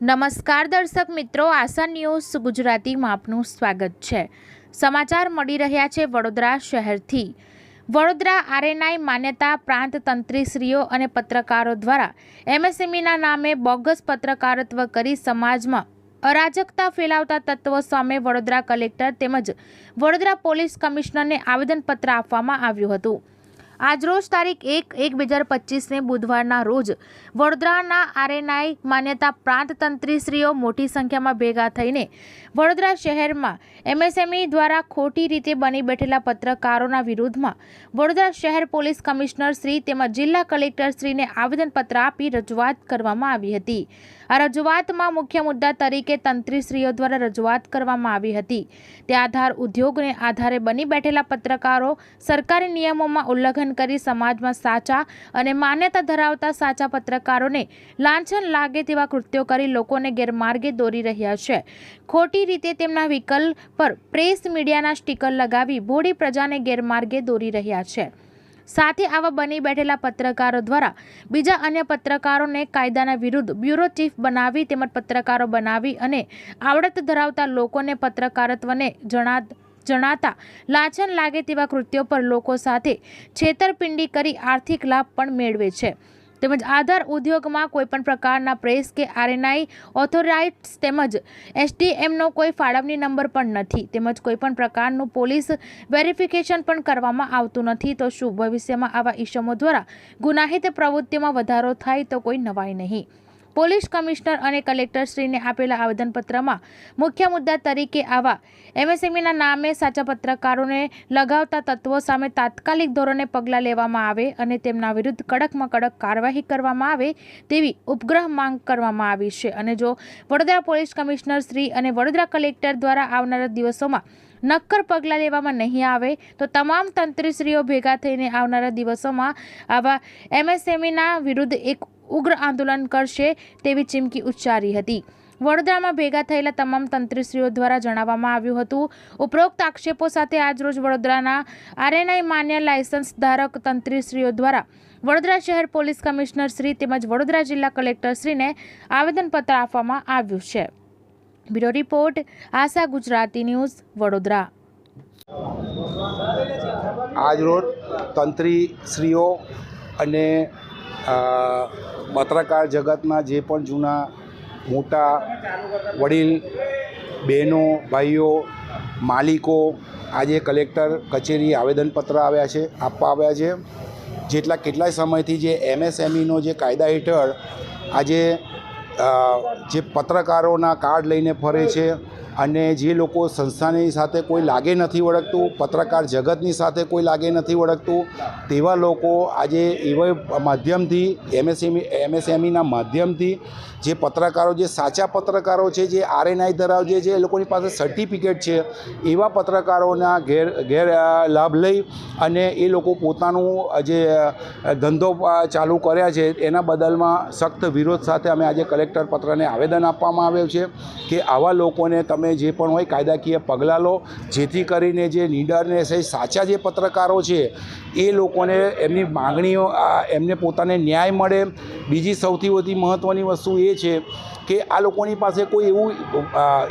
નમસ્કાર દર્શક મિત્રો, આસાન ન્યૂઝ ગુજરાતીમાં આપનું સ્વાગત છે. સમાચાર મળી રહ્યા છે વડોદરા શહેરથી. વડોદરા આરએનઆઈ માન્યતા પ્રાંત તંત્રીશ્રીઓ અને પત્રકારો દ્વારા એમએસએમઈના નામે બોગસ પત્રકારત્વ કરી સમાજમાં અરાજકતા ફેલાવતા તત્વો સામે વડોદરા કલેક્ટર તેમજ વડોદરા પોલીસ કમિશનરને આવેદનપત્ર આપવામાં આવ્યું હતું. આજરોજ તારીખ એક એક બે હજાર પચીસને બુધવારના રોજ વડોદરાના આરએનઆઈ માન્યતા પ્રાંત તંત્રીશ્રીઓ મોટી સંખ્યામાં ભેગા થઈને વડોદરા શહેરમાં એમએસએમઈ દ્વારા ખોટી રીતે બની બેઠેલા પત્રકારોના વિરુદ્ધમાં વડોદરા શહેર પોલીસ કમિશનર શ્રી તેમજ જિલ્લા કલેક્ટર શ્રીને આવેદનપત્ર આપી રજૂઆત કરવામાં આવી હતી. આ રજૂઆતમાં મુખ્ય મુદ્દા તરીકે તંત્રીશ્રીઓ દ્વારા રજૂઆત કરવામાં આવી હતી. તે આધાર ઉદ્યોગને આધારે બની બેઠેલા પત્રકારો સરકારી નિયમોમાં ઉલ્લંઘન કરી સમાજમાં સાચા અને માન્યતા ધરાવતા સાચા પત્રકારોને લાંછન લાગે તેવા કૃત્યો કરી લોકોને ગેરમાર્ગે દોરી રહ્યા છે. ખોટી રીતે તેમના વિકલ્પ પર પ્રેસ મીડિયાના સ્ટીકર લગાવી ભોળી પ્રજાને ગેરમાર્ગે દોરી રહ્યા છે. સાથે આવા બની બેઠેલા પત્રકારો દ્વારા બીજા અન્ય પત્રકારોને કાયદાના વિરુદ્ધ બ્યુરો ચીફ બનાવી તેમજ પત્રકારો બનાવી અને આવડત ધરાવતા લોકોને પત્રકારત્વને જણા જણાતા લાંછન લાગે તેવા કૃત્યો પર લોકો સાથે છેતરપિંડી કરી આર્થિક લાભ પણ મેળવે છે. તેમજ આધાર ઉદ્યોગમાં કોઈપણ પ્રકારના પ્રેસ કે આરએનઆઈ ઓથોરાઇટ્સ તેમજ એસડીએમનો કોઈ ફાળવણી નંબર પણ નથી. તેમજ કોઈપણ પ્રકારનું પોલીસ વેરિફિકેશન પણ કરવામાં આવતું નથી. તો શું ભવિષ્યમાં આવા ઇસમો દ્વારા ગુનાહિત પ્રવૃત્તિમાં વધારો થાય તો કોઈ નવાઈ નહીં. પોલીસ કમિશનર અને કલેક્ટરશ્રીને આપેલા આવેદનપત્રમાં મુખ્ય મુદ્દા તરીકે આવા એમએસએમઈના નામે સાચા પત્રકારોને લગાવતા તત્વો સામે તાત્કાલિક ધોરણે પગલાં લેવામાં આવે અને તેમના વિરુદ્ધ કડકમાં કડક કાર્યવાહી કરવામાં આવે તેવી ઉપગ્રહ માંગ કરવામાં આવી છે. અને જો વડોદરા પોલીસ કમિશનર શ્રી અને વડોદરા કલેક્ટર દ્વારા આવનારા દિવસોમાં નક્કર પગલાં લેવામાં નહીં આવે, તો તમામ તંત્રીશ્રીઓ ભેગા થઈને આવનારા દિવસોમાં આવા એમએસએમઈના વિરુદ્ધ એક ઉગ્ર આંદોલન કરશે તેવી ચીમકી ઉચ્ચારી હતી. વડોદરામાં ભેગા થયેલા તમામ તંત્રીશ્રીઓ દ્વારા જણાવવામાં આવ્યું હતું, ઉપરોક્ત આક્ષેપો સાથે આજરોજ વડોદરાના આરએનઆઈ માન્ય લાયસન્સ ધારક તંત્રીશ્રીઓ દ્વારા વડોદરા શહેર પોલીસ કમિશનર શ્રી તેમજ વડોદરા જિલ્લા કલેક્ટર શ્રીને આવેદનપત્ર આપવામાં આવ્યું છે. Bureau report, Asha Gujarati news, Vadodara. આજરોજ તંત્રી શ્રીઓ અને પત્રકાર જગતના જે પણ જૂના મોટા વડીલ, બહેનો, ભાઈઓ, માલિકો, આજે કલેક્ટર, કચેરી, આવેદનપત્ર આવ્યા છે, આપવા આવ્યા છે, જેટલા કેટલાય સમયથી જે એમએસએમઈનો જે કાયદા હેઠળ આજે જે પત્રકારોના કાર્ડ લઈને ફરે છે અને જે લોકો સંસ્થાની સાથે કોઈ લાગે નથી વળગતું, પત્રકાર જગતની સાથે કોઈ લાગે નથી વળગતું, તેવા લોકો આજે એવા માધ્યમથી એમએસએમઈ એમએસએમઈના માધ્યમથી જે પત્રકારો, જે સાચા પત્રકારો છે, જે આરએનઆઈ ધરાવજે છે એ લોકોની પાસે સર્ટિફિકેટ છે, એવા પત્રકારોના ઘેર ઘેર લાભ લઈ અને એ લોકો પોતાનું જે ધંધો ચાલુ કર્યા છે, એના બદલમાં સખ્ત વિરોધ સાથે અમે આજે કલેક્ટર પત્રને આવેદન આપવામાં આવ્યું છે કે આવા લોકોને તમે જે પણ હોય કાયદાકીય પગલાં લો, જેથી કરીને જે નીડરને સહી સાચા જે પત્રકારો છે, એ લોકોને એમની માગણીઓ એમને પોતાને ન્યાય મળે. બીજી સૌથી વધુ મહત્ત્વની વસ્તુ એ છે કે આ લોકોની પાસે કોઈ એવું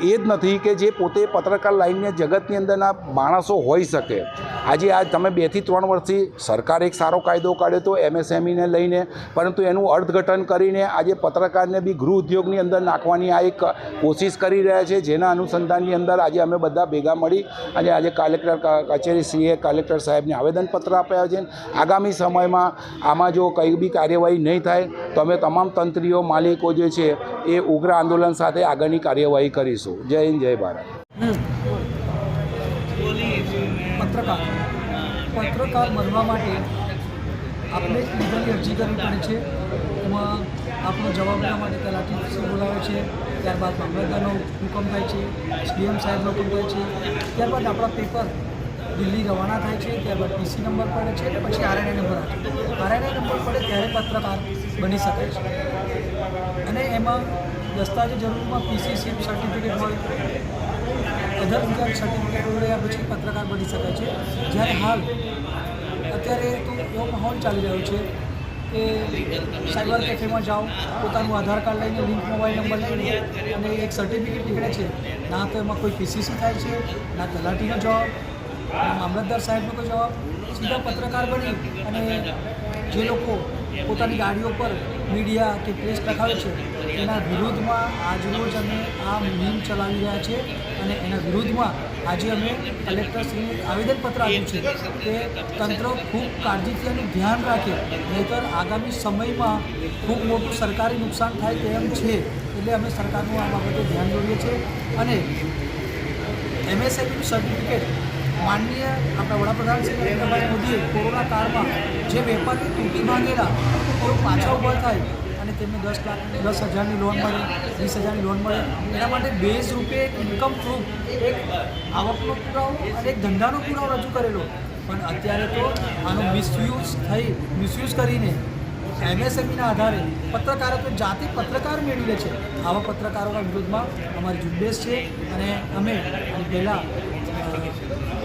એ જ નથી કે જે પોતે પત્રકાર લાઈનને જગતની અંદરના માણસો હોઈ શકે. આજે આ તમે બેથી ત્રણ વર્ષથી સરકારે એક સારો કાયદો કાઢ્યો હતો એમએસએમઈને લઈને, પરંતુ એનું અર્થઘટન કરીને આજે પત્રકારને બી ગૃહ ઉદ્યોગની અંદર નાખવાની આ એક કોશિશ કરી રહ્યા છે, જેના અનુસંધાનની અંદર આજે અમે બધા ભેગા મળી અને આજે કલેક્ટર કચેરી સીએ કલેક્ટર સાહેબને આવેદનપત્ર આપ્યા છે. આગામી સમયમાં આમાં જો કંઈ બી કાર્યવાહી નહીં થાય, તો અમે તમામ તંત્રીઓ, માલિકો જે છે, એ ઉગ્ર આંદોલન સાથે આગળની કાર્યવાહી કરીશું. જય હિન્દ, જય ભારત. પત્રકાર. પત્રકાર બનવા માટે આપણે લીગલી અરજી કરવી પડે છે. એમાં આપણો જવાબ લેવા માટે તલાટી શ્રી બોલાવે છે, ત્યારબાદ મામલતદારનો હુકમ થાય છે, ડીએમ સાહેબનો હુકમ થાય છે, ત્યારબાદ આપણા પેપર દિલ્હી રવાના થાય છે, ત્યારબાદ પીસી નંબર પડે છે અને પછી આરએનએ નંબર આવે છે. આરએનએ નંબર પડે ત્યારે પત્રકાર બની શકે છે. અને એમાં દસ્તાવેજ જરૂરમાં પીસી પીસીસી સર્ટિફિકેટ હોય અધર બીજા સર્ટિફિકેટ મળ્યા પછી પત્રકાર બની શકાય છે. જ્યારે હાલ અત્યારે તો એવો માહોલ ચાલી રહ્યો છે કે સાયબર કેફેમાં જાઓ, પોતાનું આધાર કાર્ડ લઈને લિંક મોબાઈલ નંબર લઈને અને એક સર્ટિફિકેટ નીકળે છે. ના તો એમાં કોઈ પીસીસી થાય છે, ના તલાટીનો જવાબ મામલતદાર સાહેબનો કોઈ જવાબ. સીધા પત્રકાર બની અને જે લોકો પોતાની ગાડીઓ પર મીડિયા કે પ્રેસ લખાવે છે. એના વિરુદ્ધમાં આજરોજ અમે આ મુહિમ ચલાવી રહ્યા છે અને એના વિરુદ્ધમાં આજે અમે કલેક્ટરશ્રીને આવેદનપત્ર આપ્યું છે કે તંત્ર ખૂબ કાળજીથી અને ધ્યાન રાખે, નહીંતર આગામી સમયમાં ખૂબ મોટું સરકારી નુકસાન થાય તેમ છે એટલે અમે સરકારનું આ બાબતે ધ્યાન દોરીએ છીએ. અને એમએસએમનું સર્ટિફિકેટ માનનીય આપણા વડાપ્રધાન શ્રી નરેન્દ્રભાઈ મોદીએ કોરોના કાળમાં જે વેપારી તૂટી માંગેલા તેઓ પાછા ઊભા થાય અને તેમને દસ લાખ, દસ હજારની લોન મળે, વીસ હજારની લોન મળે. એના માટે બેઝ રૂપે એક ઇન્કમ પ્રૂફ એક આવકનો પુરાવો અને એક ધંધાનો પુરાવો રજૂ કરેલો. પણ અત્યારે તો આનો મિસયુઝ થઈ મિસયુઝ કરીને એમએસએમઈના આધારે પત્રકારો તો જાતે પત્રકાર મેળવી લે છે આવા પત્રકારોના વિરોધમાં અમારી ઝુંબેશ છે અને અમે પહેલાં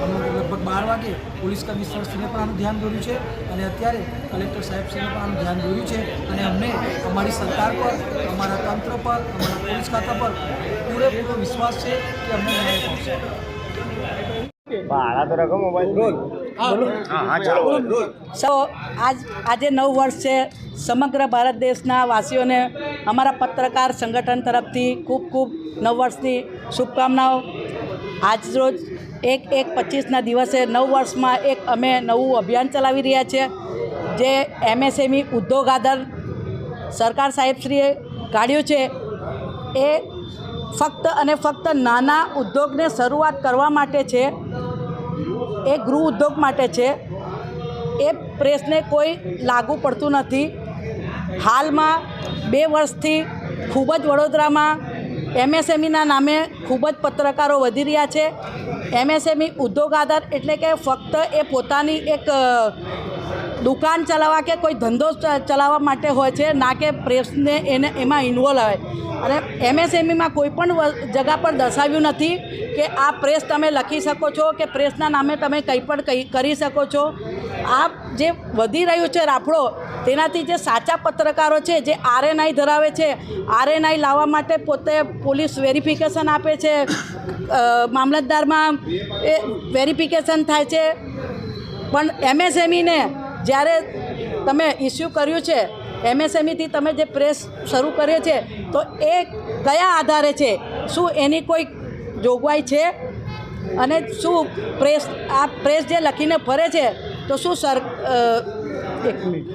અમે લગભગ બાર વાગે પોલીસ કમિશનરશ્રીને પણ આનું ધ્યાન દોર્યું છે અને અત્યારે કલેક્ટર સાહેબશ્રીને પણ આનું ધ્યાન દોર્યું છે અને અમને અમારી સરકાર પર અમારા તંત્ર પર અમારા પોલીસ ખાતા પર પૂરેપૂરો વિશ્વાસ છે કે અમને ન્યાય સો આજ આજે નવ વર્ષ છે. સમગ્ર ભારત દેશના વાસીઓને અમારા પત્રકાર સંગઠન તરફથી ખૂબ ખૂબ નવ વર્ષની શુભકામનાઓ. આજરોજ એક એક પચીસના દિવસે નવ વર્ષમાં એક અમે નવું અભિયાન ચલાવી રહ્યા છીએ જે એમએસએમઈ ઉદ્યોગ આધાર સરકાર સાહેબશ્રીએ કાઢ્યું છે. એ ફક્ત અને ફક્ત નાના ઉદ્યોગને શરૂઆત કરવા માટે છે. એ ગૃહ ઉદ્યોગ માટે છે. એ પ્રેસને કોઈ લાગુ પડતું નથી. હાલમાં બે વર્ષથી ખૂબ જ વડોદરામાં એમએસએમઈના નામે ખૂબ જ પત્રકારો વધી રહ્યા છે. એમએસએમઈ ઉદ્યોગ આધાર એટલે કે ફક્ત એ પોતાની એક દુકાન ચલાવવા કે કોઈ ધંધો ચલાવવા માટે હોય છે, ના કે પ્રેસને એને એમાં ઇન્વોલ્વ આવે. અને એમએસએમઈમાં કોઈ પણ જગા પર દર્શાવ્યું નથી કે આ પ્રેસ તમે લખી શકો છો કે પ્રેસના નામે તમે કંઈ પણ કરી શકો છો. આ જે વધી રહ્યું છે રાફડો, તેનાથી જે સાચા પત્રકારો છે, જે આરએનઆઈ ધરાવે છે, આરએનઆઈ લાવવા માટે પોતે પોલીસ વેરિફિકેશન આપે છે મામલતદારમાં એ વેરિફિકેશન થાય છે. પણ એમએસએમઈને જ્યારે તમે ઇસ્યુ કર્યું છે, એમએસએમઈથી તમે જે પ્રેસ શરૂ કરીએ છે, તો એ કયા આધારે છે? શું એની કોઈ જોગવાઈ છે? અને શું પ્રેસ, આ પ્રેસ જે લખીને ફરે છે તો શું સર અ, એક મિનિટ.